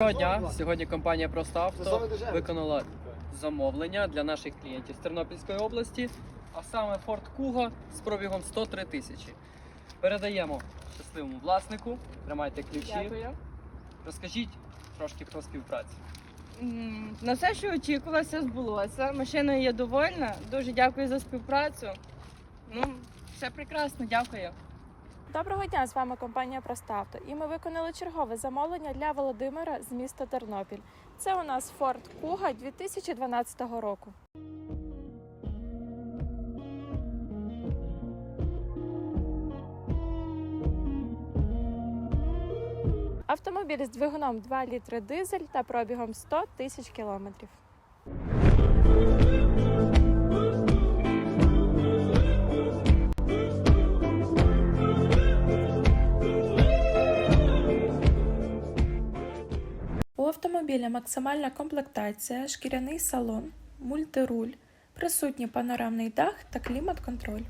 Доброго дня. Сьогодні компанія Просто Авто виконала замовлення для наших клієнтів з Тернопільської області, а саме Ford Kuga з пробігом 103 тисячі. Передаємо щасливому власнику. Тримайте ключі. Дякую. Розкажіть трошки про співпрацю. На все, що очікувалося, збулося. Машиною є довольна. Дуже дякую за співпрацю. Ну, все прекрасно, дякую. Доброго дня, з вами компанія Проставто. І ми виконали чергове замовлення для Володимира з міста Тернопіль. Це у нас Ford Kuga 2012 року. Автомобіль з двигуном 2 літри дизель та пробігом 100 тисяч кілометрів. Автомобіля максимальна комплектація, шкіряний салон, мультируль, присутній панорамний дах та клімат-контроль.